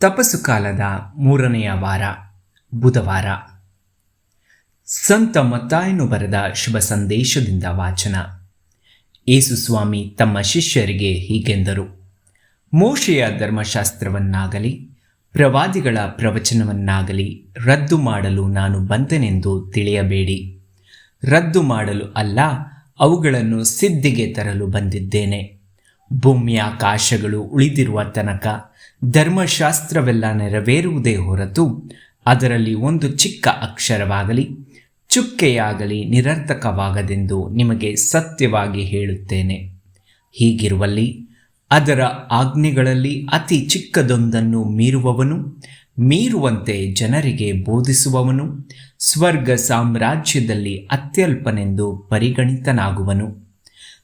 ತಪಸ್ಸು ಕಾಲದ ಮೂರನೆಯ ವಾರ, ಬುಧವಾರ. ಸಂತ ಮತ್ತಾಯನು ಬರೆದ ಶುಭ ಸಂದೇಶದಿಂದ ವಾಚನ. ಯೇಸುಸ್ವಾಮಿ ತಮ್ಮ ಶಿಷ್ಯರಿಗೆ ಹೀಗೆಂದರು. ಮೋಶೆಯ ಧರ್ಮಶಾಸ್ತ್ರವನ್ನಾಗಲಿ, ಪ್ರವಾದಿಗಳ ಪ್ರವಚನವನ್ನಾಗಲಿ ರದ್ದು ಮಾಡಲು ನಾನು ಬಂದೆನೆಂದು ತಿಳಿಯಬೇಡಿ. ರದ್ದು ಮಾಡಲು ಅಲ್ಲ, ಅವುಗಳನ್ನು ಸಿದ್ಧಿಗೆ ತರಲು ಬಂದಿದ್ದೇನೆ. ಭೂಮಿಯ ಆಕಾಶಗಳು ಉಳಿದಿರುವ ತನಕ ಧರ್ಮಶಾಸ್ತ್ರವೆಲ್ಲ ನೆರವೇರುವುದೇ ಹೊರತು ಅದರಲ್ಲಿ ಒಂದು ಚಿಕ್ಕ ಅಕ್ಷರವಾಗಲಿ, ಚುಕ್ಕೆಯಾಗಲಿ ನಿರರ್ಥಕವಾಗದೆಂದು ನಿಮಗೆ ಸತ್ಯವಾಗಿ ಹೇಳುತ್ತೇನೆ. ಹೀಗಿರುವಲ್ಲಿ ಅದರ ಆಜ್ಞೆಗಳಲ್ಲಿ ಅತಿ ಚಿಕ್ಕದೊಂದನ್ನು ಮೀರುವವನು, ಮೀರುವಂತೆ ಜನರಿಗೆ ಬೋಧಿಸುವವನು, ಸ್ವರ್ಗ ಸಾಮ್ರಾಜ್ಯದಲ್ಲಿ ಅತ್ಯಲ್ಪನೆಂದು ಪರಿಗಣಿತನಾಗುವನು.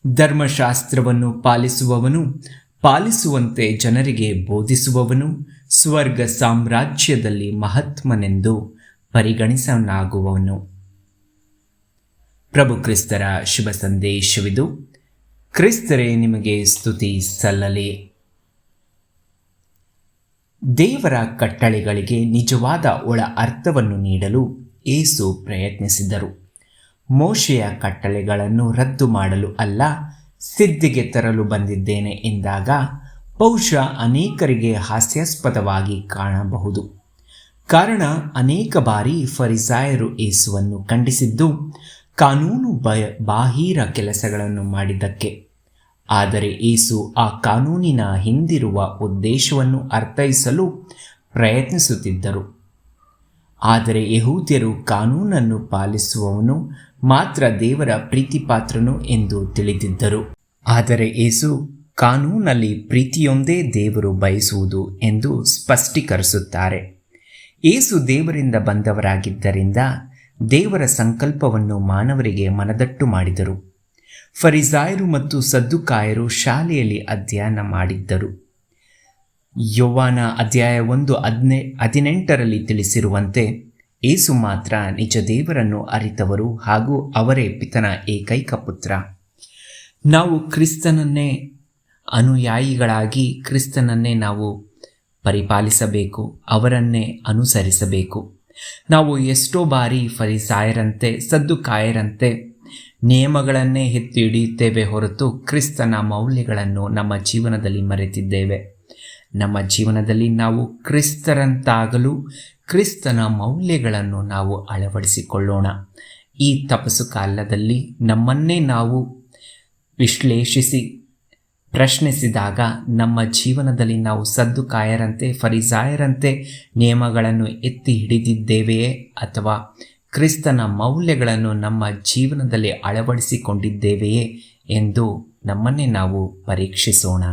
ಧರ್ಮಶಾಸ್ತ್ರವನ್ನು ಪಾಲಿಸುವವನು, ಪಾಲಿಸುವಂತೆ ಜನರಿಗೆ ಬೋಧಿಸುವವನು, ಸ್ವರ್ಗ ಸಾಮ್ರಾಜ್ಯದಲ್ಲಿ ಮಹಾತ್ಮನೆಂದು ಪರಿಗಣಿಸನಾಗುವವನು. ಪ್ರಭು ಕ್ರಿಸ್ತರ ಶುಭ ಸಂದೇಶವಿದು. ಕ್ರಿಸ್ತರೇ, ನಿಮಗೆ ಸ್ತುತಿ ಸಲ್ಲಲಿ. ದೇವರ ಕಟ್ಟಳೆಗಳಿಗೆ ನಿಜವಾದ ಒಳ ಅರ್ಥವನ್ನು ನೀಡಲು ಏಸು ಪ್ರಯತ್ನಿಸಿದರು. ಮೋಶೆಯ ಕಟ್ಟಳೆಗಳನ್ನು ರದ್ದು ಮಾಡಲು ಅಲ್ಲ, ಸಿದ್ಧಿಗೆ ತರಲು ಬಂದಿದ್ದೇನೆ ಎಂದಾಗ ಬಹುಶಃ ಅನೇಕರಿಗೆ ಹಾಸ್ಯಾಸ್ಪದವಾಗಿ ಕಾಣಬಹುದು. ಕಾರಣ, ಅನೇಕ ಬಾರಿ ಫರಿಸಾಯರು ಏಸುವನ್ನು ಖಂಡಿಸಿದ್ದು, ಕಾನೂನು ಬಯ ಬಾಹಿರ ಕೆಲಸಗಳನ್ನು ಮಾಡಿದ್ದಕ್ಕೆ. ಆದರೆ ಏಸು ಆ ಕಾನೂನಿನ ಹಿಂದಿರುವ ಉದ್ದೇಶವನ್ನು ಅರ್ಥೈಸಲು ಪ್ರಯತ್ನಿಸುತ್ತಿದ್ದರು. ಆದರೆ ಯಹೂದ್ಯರು ಕಾನೂನನ್ನು ಪಾಲಿಸುವವನು ಮಾತ್ರ ದೇವರ ಪ್ರೀತಿಪಾತ್ರನು ಎಂದು ತಿಳಿದಿದ್ದರು. ಆದರೆ ಏಸು ಕಾನೂನಲ್ಲಿ ಪ್ರೀತಿಯೊಂದೇ ದೇವರು ಬಯಸುವುದು ಎಂದು ಸ್ಪಷ್ಟೀಕರಿಸುತ್ತಾರೆ. ಏಸು ದೇವರಿಂದ ಬಂದವರಾಗಿದ್ದರಿಂದ ದೇವರ ಸಂಕಲ್ಪವನ್ನು ಮಾನವರಿಗೆ ಮನದಟ್ಟು ಮಾಡಿದರು. ಫರಿಜಾಯರು ಮತ್ತು ಸದ್ದುಕಾಯರು ಶಾಲೆಯಲ್ಲಿ ಅಧ್ಯಯನ ಮಾಡಿದ್ದರು. ಯೌವಾನ ಅಧ್ಯಾಯ ಒಂದು ಹದಿನೆ, ಹದಿನೆಂಟರಲ್ಲಿ ತಿಳಿಸಿರುವಂತೆ, ಏಸು ಮಾತ್ರ ನಿಜ ದೇವರನ್ನು ಅರಿತವರು ಹಾಗೂ ಅವರೇ ಪಿತನ ಏಕೈಕ ಪುತ್ರ. ನಾವು ಕ್ರಿಸ್ತನನ್ನೇ ಅನುಯಾಯಿಗಳಾಗಿ ಕ್ರಿಸ್ತನನ್ನೇ ನಾವು ಪರಿಪಾಲಿಸಬೇಕು, ಅವರನ್ನೇ ಅನುಸರಿಸಬೇಕು. ನಾವು ಎಷ್ಟೋ ಬಾರಿ ಫರಿಸಾಯರಂತೆ, ಸದ್ದುಕಾಯರಂತೆ ನಿಯಮಗಳನ್ನೇ ಎತ್ತಿ ಹಿಡಿಯುತ್ತೇವೆ ಹೊರತು ಕ್ರಿಸ್ತನ ಮೌಲ್ಯಗಳನ್ನು ನಮ್ಮ ಜೀವನದಲ್ಲಿ ಮರೆತಿದ್ದೇವೆ. ನಮ್ಮ ಜೀವನದಲ್ಲಿ ನಾವು ಕ್ರಿಸ್ತರಂತಾಗಲು ಕ್ರಿಸ್ತನ ಮೌಲ್ಯಗಳನ್ನು ನಾವು ಅಳವಡಿಸಿಕೊಳ್ಳೋಣ. ಈ ತಪಸ್ಸು ಕಾಲದಲ್ಲಿ ನಮ್ಮನ್ನೇ ನಾವು ವಿಶ್ಲೇಷಿಸಿ ಪ್ರಶ್ನಿಸಿದಾಗ ನಮ್ಮ ಜೀವನದಲ್ಲಿ ನಾವು ಸದ್ದು ಕಾಯರಂತೆ ಫರಿಸಾಯರಂತೆ ನಿಯಮಗಳನ್ನು ಎತ್ತಿ ಹಿಡಿದಿದ್ದೇವೆಯೇ ಅಥವಾ ಕ್ರಿಸ್ತನ ಮೌಲ್ಯಗಳನ್ನು ನಮ್ಮ ಜೀವನದಲ್ಲಿ ಅಳವಡಿಸಿಕೊಂಡಿದ್ದೇವೆಯೇ ಎಂದು ನಮ್ಮನ್ನೇ ನಾವು ಪರೀಕ್ಷಿಸೋಣ.